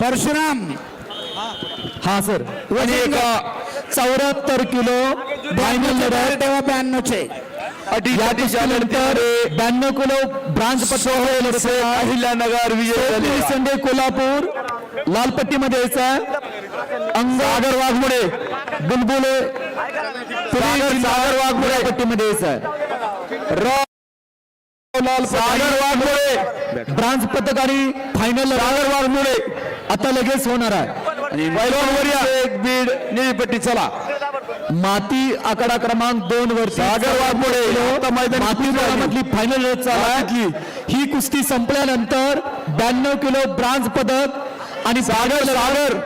परशुराम. हा सर वजन चौऱ्याहत्तर किलो फायनल लढत तेव्हा ब्याण्णवचे ब्याण्णव किलो ब्रांच पत्र अहिल्यानगर विजय संडे कोल्हापूर. लालपट्टीमध्ये यायचा अंग सागर वाघमोडे. बुलबुले सागर वाघमोडे. पट्टीमध्ये यायचा वाघमोडे. ब्रांच पथक आणि फायनल सागर वाघमोडे. आता लगेच होणार आहे. एक बीड निळीपट्टी चला. माती आकडा क्रमांक दोन वर सागर वाघमोडे. माती मधली फायनल चालली ही कुस्ती संपल्यानंतर ब्याण्णव किलो ब्रांज पदक आणि सागर सागर.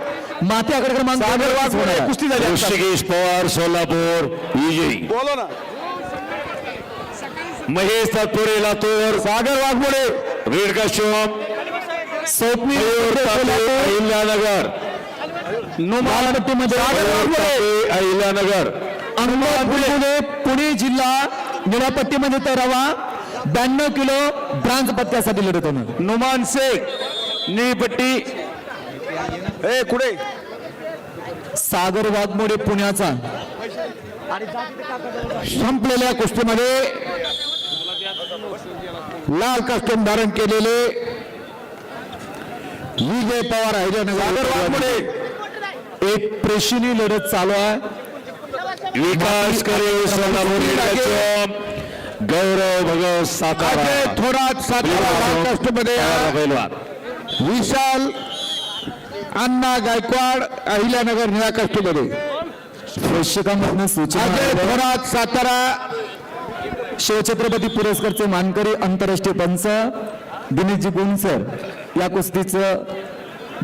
माती आकडा क्रमांक सागर वाघमोडे. कुस्ती झाली ऋषिकेश पवार सोलापूर विजयी. बोलो ना. महेश तात्पुरे लातूर सागर वाघमोडे रेड काश्यप स्वप्नील अहिल्यानगर. मालपट्टीमध्ये अहिल्यानगर. अंगद बुलबुले पुणे जिल्हा निळापट्टीमध्ये तरावा ब्याण्णव किलो ब्रांज पत्त्यासाठी लढत होणार नुमान शेख निळीपट्टी ए कुठे? सागर वाघमोडे पुण्याचा. संपलेल्या कुस्तीमध्ये लाल कस्टम धारण केलेले विजय पवार अहिल्यानगर वाघमोडे. एक प्रेक्षणीय लढत चालू आहे. विकास गौरव भगत सातारा. थोरात सातारा कष्टमध्ये विशाल अण्णा गायकवाड अहिल्यानगर निळा कष्टमध्ये प्रेक्षकांमधून सूचना. थोरात सातारा. शिवछत्रपती पुरस्कारचे मानकरी आंतरराष्ट्रीय पंच दिनेशजी गुणसर या कुस्तीचं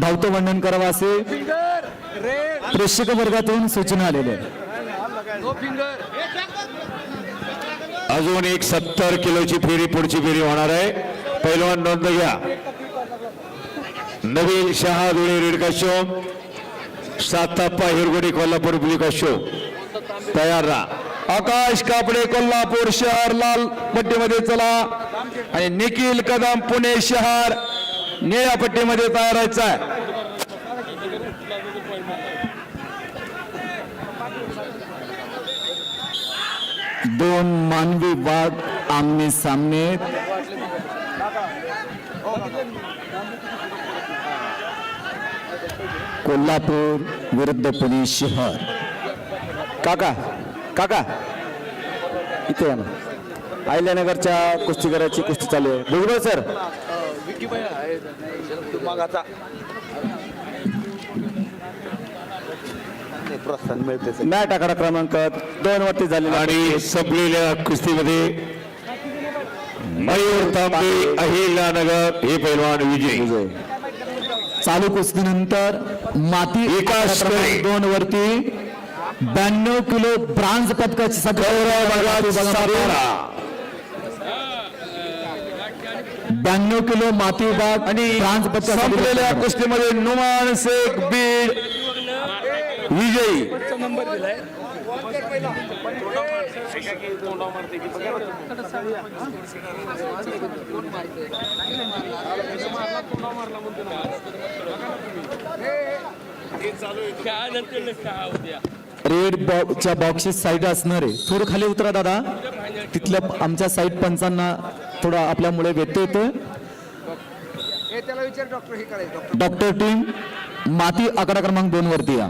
धावतं वर्णन करावं असे प्रेक्षक वर्गातून सूचना आलेल्या अजून एक सत्तर किलोची फेरी पुढची फेरी होणार आहे. पहिलवान नोंद घ्या. नवीन शहा धुळे रेड शो साताप्पा हिरगोडी कोल्हापूर ब्ल्यू तयार राहा. आकाश कापडे कोल्हापूर शहर लाल पट्टीमध्ये चला. आणि निखिल कदम पुणे शहर निळ्या पट्टीमध्ये तयार व्हायचा आहे दोन मानवी वाद आमने सामने. कोल्हापूर विरुद्ध पुणे शहर. काका काका इथे या ना. अहिल्यानगरच्या कुस्तीगराची कुस्ती चालू आहे. भुजबळ सर. प्रोत्साहन मिळते मॅट आकडा क्रमांक दोन वरती झालेला आणि संपलेल्या कुस्तीमध्ये मयूर तांबे अहिल्यानगर हे पैलवान विजय. चालू कुस्तीनंतर माती विकास करे. दोन वरती ब्याण्णव किलो ब्रांज पदकाची ब्याण्णव किलो माती विभाग आणि ब्रांज संपलेल्या पदकासाठी कुस्तीमध्ये नुमान शेख बीड विजयी. रेड बॉक्सच्या बॉक्सची साईड असणार आहे. थोडं खाली उतरा दादा. तिथल्या आमच्या साईड पंचांना थोडा आपल्यामुळे व्यत्यय येतोय. डॉक्टर हे टीम माती आकडा क्रमांक दोन वरती या.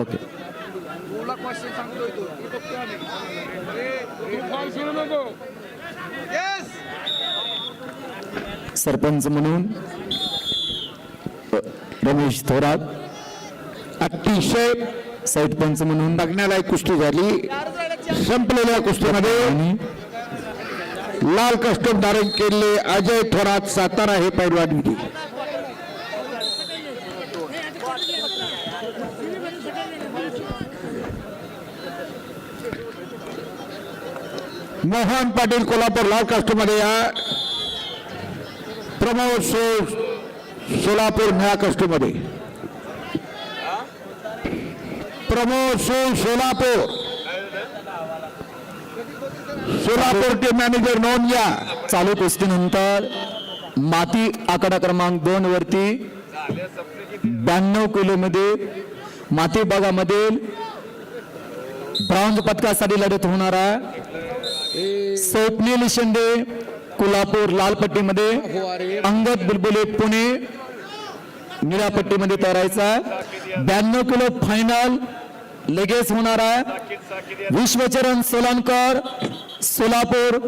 ओके. सरपंच म्हणून रमेश थोरात. अतिशय साईड पंच म्हणून बघण्यालायक कुस्ती झाली. संपलेल्या कुस्तीमध्ये लाल कस्टम धारण केलेले अजय थोरात सातारा हे पैलवान विधी मोहन पाटील कोल्हापूर लाल कस्टमध्ये या. प्रमोद सो सोलापूर निळा कस्टमध्ये प्रमोद सो सोलापूर. सोलापूर टीम मॅनेजर नोंद घ्या. चालू कुस्तीनंतर माती आकडा क्रमांक दोन वरती ब्याण्णव किलोमध्ये माती भागामधील ब्रॉन्झ पदकासाठी लढत होणार आहे. स्वप्नील शिंदे कोल्हापूर लालपट्टीमध्ये अंगद बुलबुले पुणे निळ्या पट्टीमध्ये तयारायचा ब्याण्णव किलो फायनल लगेच होणार आहे. विश्वचरण सोलनकर सोलापूर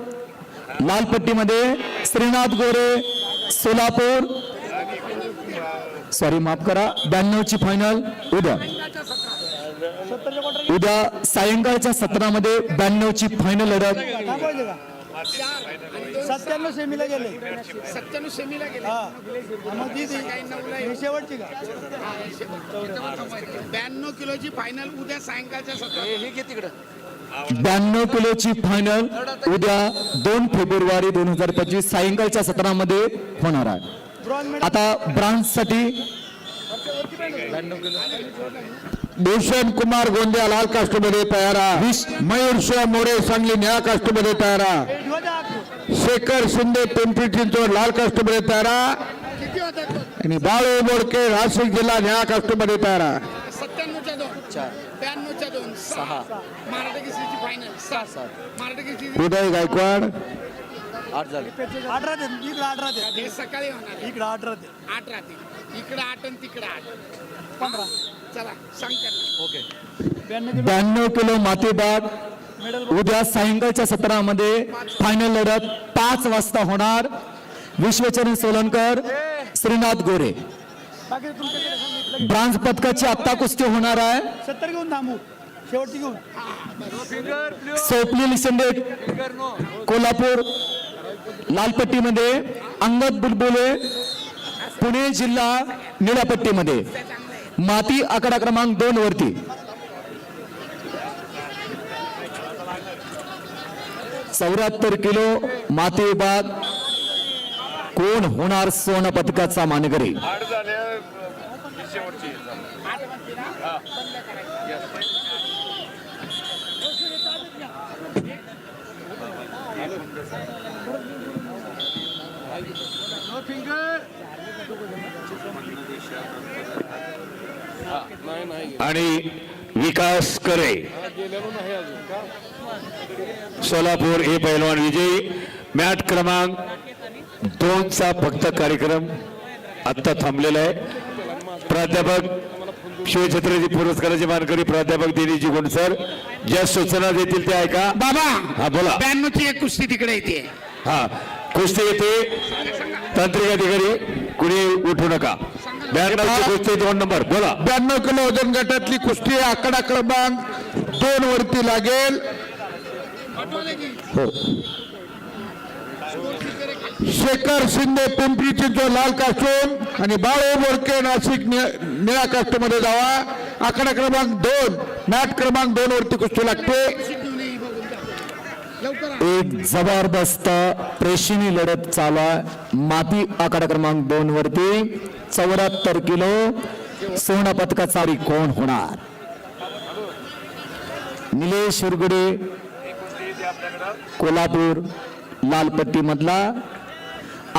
लाल पट्टीमध्ये श्रीनाथ गोरे सोलापूर. सॉरी माफ करा. ब्याण्णवची फायनल उद्या. उद्या सायंकाळच्या सत्रामध्ये ब्याण्णवची फायनल लढत. सत्त्याण्णव सेमीला गेले. सत्त्याण्णव सेमीला गेले. हा. मग ती ही शेवटची का? ब्याण्णव किलोची फायनल उद्या सायंकाळच्या सत्रात हे घे तिकडं. ब्याण्णव किलोची फायनल उद्या दोन फेब्रुवारी दोन हजार पंचवीस सायंकाळच्या सत्रामध्ये होणार आहे. आता ब्रांचसाठी भूषण कुमार गोंदिया लाल कास्टमध्ये तयार मयूर शिव मोरे सांगली निळा कास्टमध्ये तयार. शेखर शिंदे पिंपरी चिंचवड लाल कास्टमध्ये तयार आणि बाळू बोडके नाशिक जिल्हा निळा कास्टमध्ये तयार उदय गायकवाड. अठरा ते इकडं अठरा हे सकाळी होणार. इकडं अठरा ते आठ राहतील इकडं आठ आणि तिकडं आठ. पंधरा. चला ब्याण्णव किलो ब्याण्णव किलो मातीबाग मेडल उद्या सायंकाळच्या सत्रामध्ये फायनल लढत पाच वाजता होणार. विश्वचरण सोलनकर श्रीनाथ गोरे. ब्रांझ पदकाची आत्ता कुस्ती होणार आहे. सत्तर घेऊन थांबू. शेवटची घेऊन. स्वप्नील शिंदे कोल्हापूर लालपट्टीमध्ये अंगद बुलबुले पुणे जिल्हा निळ्यापट्टीमध्ये माती आकडा क्रमांक दोन वरती. चौऱ्याहत्तर किलो माती विभाग. कोण होणार सोन पदकाचा मानकरी? आणि विकास करे. सोलापूर हे पैलवान विजयी. मॅट क्रमांक दोनचा फक्त कार्यक्रम आत्ता थांबलेला आहे. प्राध्यापक शिवछत्रजी पुरस्काराचे मानकरी प्राध्यापक दिनीजी गुणसर ज्या सूचना देतील ते ऐका. बाबा हा बोला. ब्याण्णवची एक कुस्ती तिकडे येते. हा कुस्ती येते. तांत्रिक अधिकारी कुणी उठू नका. कुस्ती दोन नंबर बोला. ब्याण्णव किलो वजन गटातली कुस्ती आकडा क्रमांक दोन वरती लागेल. हो. शेखर शिंदे पिंपरी चिंचवड लाल कास्टूम आणि बाळू बोडके नाशिक निळा कास्टमध्ये जावा. आकडा क्रमांक दोन मॅट क्रमांक दोन वरती कुस्ती लागते. एक जबरदस्त प्रेक्षणीय लढत चालू आहे. माती आकडा क्रमांक दोन वरती. चौऱ्याहत्तर किलो सुवर्ण पदकाचारी कोण होणार? निलेश शिरगुडे कोल्हापूर लालपट्टी मधला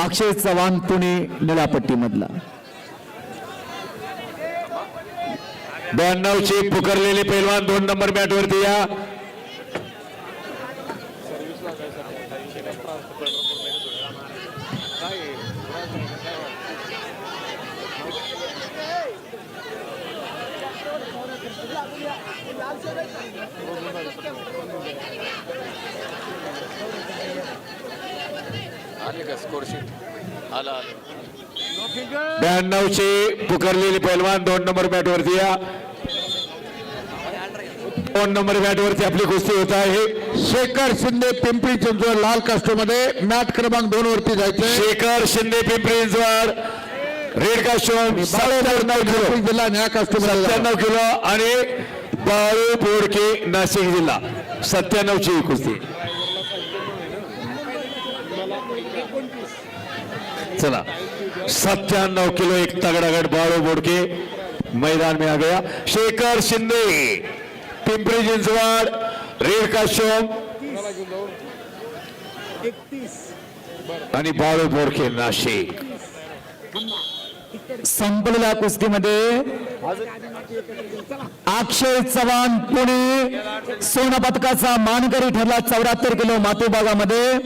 अक्षय चव्हाण पुणे निळापट्टी मधला ब्याण्णव चे पुकारलेले पैलवान दोन नंबर बॅट वरती या. ब्याण्णव ची पुकारलेले पैलवान दोन नंबर मॅट वरती या. दोन नंबर मॅट वरती आपली कुस्ती होत आहे. शेखर शिंदे पिंपरी चिंचवड लाल कास्टोमध्ये मॅट क्रमांक दोन वरती जायचं शेखर शिंदे पिंपरी चिंचवड. रेड कास्टोम सत्त्याण्णव किलो. जिल्हा निळा कास्टोम सत्त्याण्णव किलो आणि बाळू बोडके नाशिक जिल्हा. सत्त्याण्णव ची कुस्ती. चला. सत्त्याण्णव किलो एक तगड़ागढ़ बाळू बोडके. मैदान में आ गया. शेखर शिंदे. पिंपरी चिंचवड रेड एकतीस. आणि बाळू बोरखे नाशिक. संपलेल्या कुस्तीमध्ये अक्षय चव्हाण पुणे सोनपदकाचा मानकरी ठरला चौऱ्याहत्तर किलो मातोभागामध्ये